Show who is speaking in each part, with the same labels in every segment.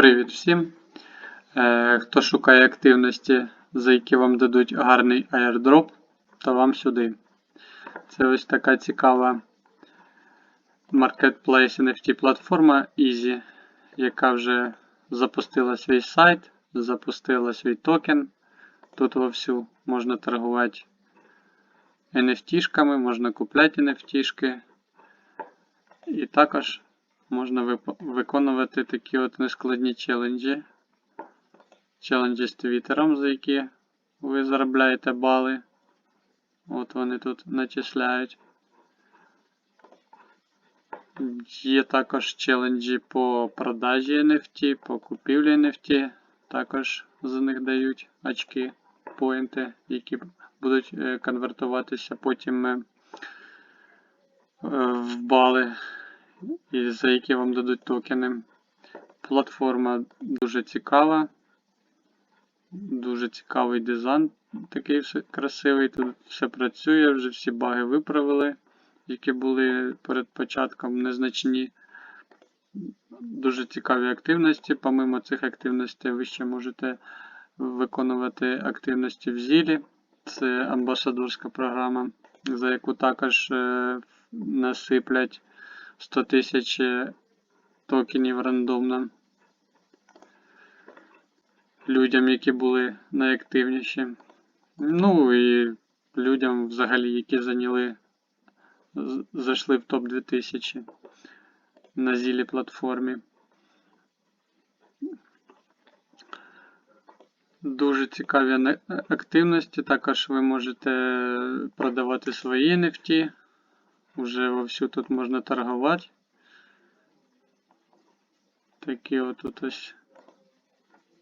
Speaker 1: Привіт всім! Е, Хто шукає активності, за які вам дадуть гарний airdrop, то вам сюди. Це ось така цікава Marketplace NFT платформа Easy, яка вже запустила свій сайт, запустила свій токен. Тут вовсю можна торгувати NFT-шками, можна купляти NFT-шки. І також можна виконувати такі от нескладні челенджі. Челенджі з твіттером, за які ви заробляєте бали. От вони тут начисляють. Є також челенджі по продажі NFT, по купівлі NFT. Також за них дають очки, поінти, які будуть е, конвертуватися потім е, в бали за які вам дадуть токени. Платформа дуже цікава. Дуже цікавий дизайн, такий все красивий. Тут все працює, вже всі баги виправили, які були перед початком незначні. Дуже цікаві активності. Помимо цих активностей, ви ще можете виконувати активності в Зілі. Це амбасадорська програма, за яку також е, насиплять 100 тисяч токенів рандомно людям, які були найактивніші. Ну і людям взагалі, які зайняли, зайшли в топ 2000 на зілі платформі. Дуже цікаві активності. Також ви можете продавати свої NFT. Уже вовсю тут можна торгувати. Такі от тут ось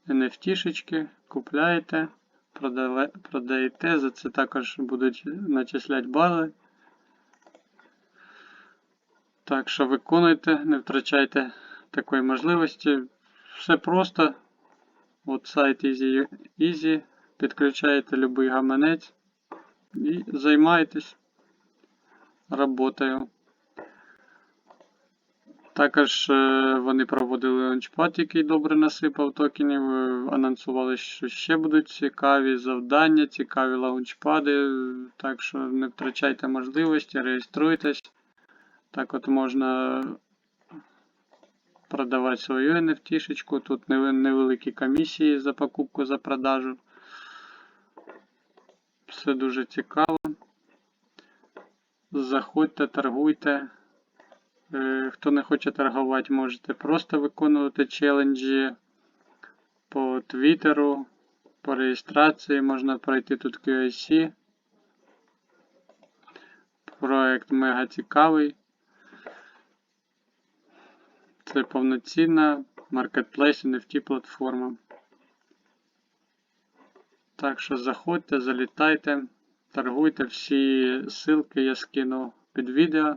Speaker 1: NFT-шечки купляєте, продаєте, за це також будуть начисляти бали. Так що виконуйте, не втрачайте такої можливості. Все просто. От сайт Easy, Easy. Підключаєте будь-який гаманець і займаєтесь роботою. Також е, вони проводили ланчпад, який добре насипав токенів. е, Анонсували, що ще будуть цікаві завдання, цікаві лаунчпади. Так що не втрачайте можливості, реєструйтесь. Так от можна продавати свою NFT-шечку. Тут невеликі комісії за покупку, за продажу. Все дуже цікаво. Заходьте, торгуйте. Е, Хто не хоче торгувати, можете просто виконувати челенджі по Твіттеру, по реєстрації, можна пройти тут QIC. Проект мега цікавий. Це повноцінна Marketplace NFT платформа. Так що заходьте, залітайте, торгуйте, всі ссылки я скину під відео.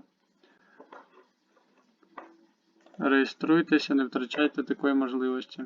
Speaker 1: Реєструйтеся, не втрачайте такої можливості.